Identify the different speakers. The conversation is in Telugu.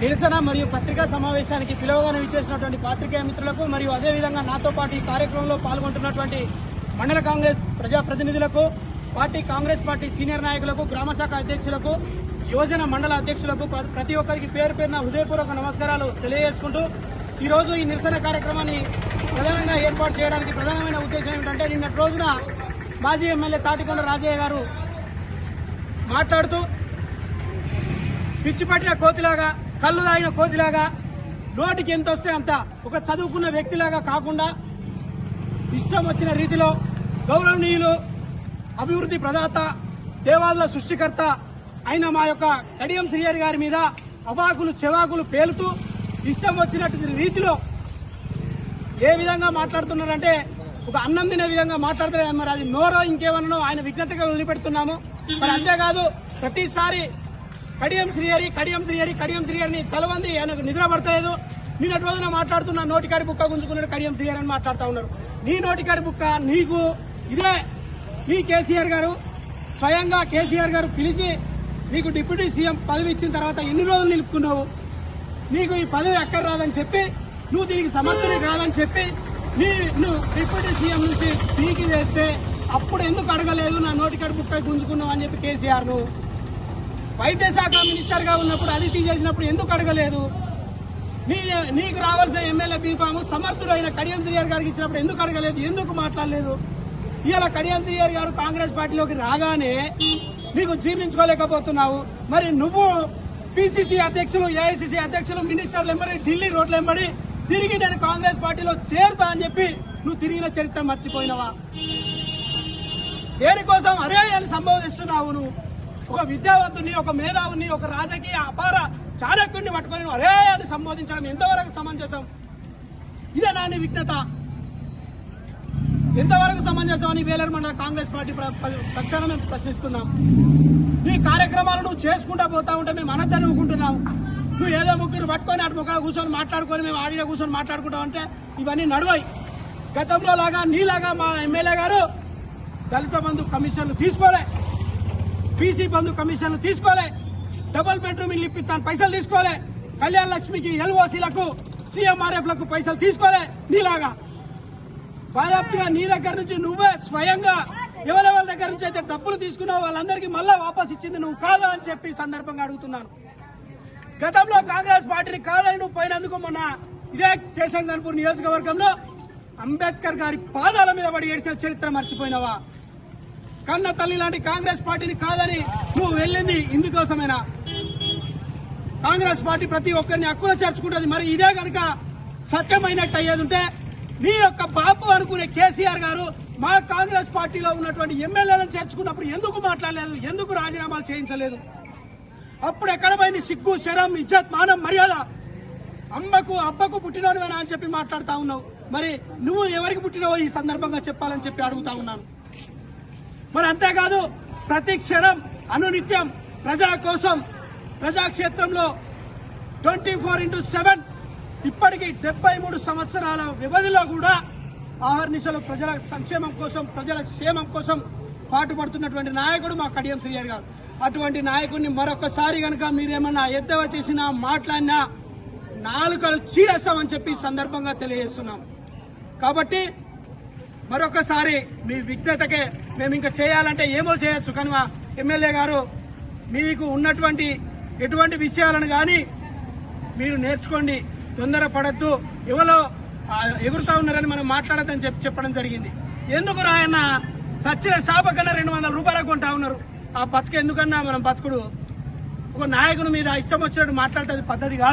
Speaker 1: నిరసన మరియు పత్రికా సమావేశానికి పిలువగానే విచ్చేసినటువంటి పాత్రికేయ మిత్రులకు మరియు అదేవిధంగా నాతో పాటు ఈ కార్యక్రమంలో పాల్గొంటున్నటువంటి మండల కాంగ్రెస్ ప్రజాప్రతినిధులకు పార్టీ కాంగ్రెస్ పార్టీ సీనియర్ నాయకులకు గ్రామ శాఖ అధ్యక్షులకు యువజన మండల అధ్యక్షులకు ప్రతి ఒక్కరికి పేరు పేరున హృదయపూర్వక నమస్కారాలు తెలియజేసుకుంటూ ఈరోజు ఈ నిరసన కార్యక్రమాన్ని ప్రధానంగా ఏర్పాటు చేయడానికి ప్రధానమైన ఉద్దేశం ఏమిటంటే నిన్నటి రోజున మాజీ ఎమ్మెల్యే తాటికొండ రాజయ్య గారు మాట్లాడుతూ పిచ్చి పట్టిన కోతిలాగా కళ్ళు తాగిన కోతిలాగా నోటికి ఎంత వస్తే అంత. ఒక చదువుకున్న వ్యక్తిలాగా కాకుండా ఇష్టం వచ్చిన రీతిలో గౌరవనీయులు అభివృద్ధి ప్రదాత దేవాలయ సృష్టికర్త అయిన మా యొక్క కడియం శ్రీహరి గారి మీద అవాకులు చెవాకులు పేలుతూ ఇష్టం వచ్చినట్టు రీతిలో ఏ విధంగా మాట్లాడుతున్నారంటే ఒక అన్నం తినే విధంగా మాట్లాడుతున్నారు మరి అది నోరో ఇంకేమన్నా ఆయన విజ్ఞతగా వదిలిపెడుతున్నాము మరి అంతేకాదు ప్రతిసారి కడియం శ్రీహరి కడియం శ్రీహరి కడియం శ్రీహరిని కలవంది ఆయనకు నిద్ర పడతలేదు. నిన్నటి రోజున మాట్లాడుతున్న నోటికాడి బుక్క గుంజుకున్నాడు కడియం శ్రీహరి అని మాట్లాడుతూ ఉన్నారు. నీ నోటికాడి బుక్క నీకు ఇదే మీ కేసీఆర్ గారు. స్వయంగా కేసీఆర్ గారు పిలిచి నీకు డిప్యూటీ సీఎం పదవి ఇచ్చిన తర్వాత ఎన్ని రోజులు నిలుపుకున్నావు? నీకు ఈ పదవి ఎక్కడ రాదని చెప్పి నువ్వు దీనికి సమర్థుని కాదని చెప్పి నీ నువ్వు డిప్యూటీ సీఎం నుంచి పీకి వేస్తే అప్పుడు ఎందుకు అడగలేదు నా నోటికాడి బుక్క గుంజుకున్నావు అని చెప్పి కేసీఆర్ను వైద్య శాఖ మినిస్టర్గా ఉన్నప్పుడు అది తీసేసినప్పుడు ఎందుకు అడగలేదు? నీ నీకు రావాల్సిన ఎమ్మెల్యే బీఫాము సమర్థుడైన కడియం శ్రీయర్ గారికి ఇచ్చినప్పుడు ఎందుకు అడగలేదు? ఎందుకు మాట్లాడలేదు? ఇవాళ కడియం శ్రీయర్ గారు కాంగ్రెస్ పార్టీలోకి రాగానే నీకు జీర్ణించుకోలేకపోతున్నావు. మరి నువ్వు పిసిసి అధ్యక్షులు ఏఐసిసి అధ్యక్షులు మినిస్టర్లు ఎంబడి ఢిల్లీ రోడ్లు ఎంబడి తిరిగి నేను కాంగ్రెస్ పార్టీలో చేరుతా అని చెప్పి నువ్వు తిరిగిన చరిత్ర మర్చిపోయినవా? దేనికోసం అరే అని సంబోధిస్తున్నావు నువ్వు? ఒక విద్యావంతుని ఒక మేధావుని ఒక రాజకీయ అపార చాణక్యుడిని పట్టుకొని అరే అని సంబోధించడం ఎంతవరకు సమంజసం? ఇదే నాని విఘ్నత. ఎంతవరకు సమంజసం అని వేలర్ మండల కాంగ్రెస్ పార్టీ ప్ర- పక్షాన మేము ప్రశ్నిస్తున్నాం. నీ కార్యక్రమాలు నువ్వు చేసుకుంటా పోతా ఉంటే మేము అనద్దని అనుకుంటున్నాం. నువ్వు ఏదో ముగ్గురు పట్టుకొని అటు ముఖాలు కూర్చొని మాట్లాడుకొని మేము ఆడిన కూర్చొని మాట్లాడుకుంటాం అంటే ఇవన్నీ నడవాయి. గతంలో లాగా నీలాగా మా ఎమ్మెల్యే గారు దళిత బంధు కమిషన్లు తీసుకోలే. పీసీ బంధు కమిషన్లు తీసుకోలే. డబుల్ బెడ్రూమ్ ఇల్లు ఇప్పిస్తాను పైసలు తీసుకోలే. కళ్యాణ లక్ష్మికి ఎల్ఓసీలకు సీఎంఆర్ఎఫ్లకు పైసలు తీసుకోలే నీలాగా. బాధాప్తిగా నీ దగ్గర నుంచి నువ్వే స్వయంగా ఎవరెవరి దగ్గర నుంచి అయితే డబ్బులు తీసుకున్నావు వాళ్ళందరికీ మళ్ళా వాపస్ ఇచ్చింది నువ్వు కాదా అని చెప్పి సందర్భంగా అడుగుతున్నాను. గతంలో కాంగ్రెస్ పార్టీని కాదని నువ్వు పోయినందుకు మొన్న ఇదే శేషన్ గన్పూర్ నియోజకవర్గంలో అంబేద్కర్ గారి పాదాల మీద పడి ఏడిసిన చరిత్ర మర్చిపోయినావా? కన్న తల్లి లాంటి కాంగ్రెస్ పార్టీని కాదని నువ్వు వెళ్ళింది ఇందుకోసమేనా? కాంగ్రెస్ పార్టీ ప్రతి ఒక్కరిని హక్కున చేర్చుకుంటుంది. మరి ఇదే కనుక సత్యమైనట్టు అయ్యేది ఉంటే నీ యొక్క బాపు అనుకునే కేసీఆర్ గారు మా కాంగ్రెస్ పార్టీలో ఉన్నటువంటి ఎమ్మెల్యేలను చేర్చుకున్నప్పుడు ఎందుకు మాట్లాడలేదు? ఎందుకు రాజీనామాలు చేయించలేదు? అప్పుడు ఎక్కడ పోయింది? సిగ్గు శరం ఇజ్జత్ మానం మర్యాద? అమ్మకు అబ్బకు పుట్టినోడువేనా అని చెప్పి మాట్లాడుతా ఉన్నావు. మరి నువ్వు ఎవరికి పుట్టినవో ఈ సందర్భంగా చెప్పాలని చెప్పి అడుగుతా ఉన్నాను. మరి అంతేకాదు ప్రతి క్షణం అనునిత్యం ప్రజల కోసం ప్రజాక్షేత్రంలో ట్వంటీ ఫోర్ ఇంటూ సెవెన్ ఇప్పటికి డెబ్బై మూడు సంవత్సరాల వ్యవధిలో కూడా ఆహర్నిశలు ప్రజల సంక్షేమం కోసం ప్రజల క్షేమం కోసం పాటుపడుతున్నటువంటి నాయకుడు మా కడియం శ్రీయర్ గారు. అటువంటి నాయకుడిని మరొకసారి కనుక మీరేమన్నా ఎద్దవ చేసినా మాట్లాడినా నాలుకలు చీరేస్తామని చెప్పి సందర్భంగా తెలియజేస్తున్నాం. కాబట్టి మరొకసారి మీ విఘ్నతకే మేము ఇంకా చేయాలంటే ఏమో చేయొచ్చు. కానీ మా ఎమ్మెల్యే గారు మీకు ఉన్నటువంటి ఎటువంటి విషయాలను కానీ మీరు నేర్చుకోండి. తొందర పడద్దు. ఎవరో ఎగురుతా ఉన్నారని మనం మాట్లాడద్దని చెప్పి చెప్పడం జరిగింది. ఎందుకు రాయన్న సచ్చిన శాప కన్నా రెండు వందల రూపాయలకు కొంటా ఉన్నారు. ఆ బతుకు ఎందుకన్నా మనం బతుకుడు? ఒక నాయకుని మీద ఇష్టం వచ్చినట్టు మాట్లాడటది పద్ధతి కాదు.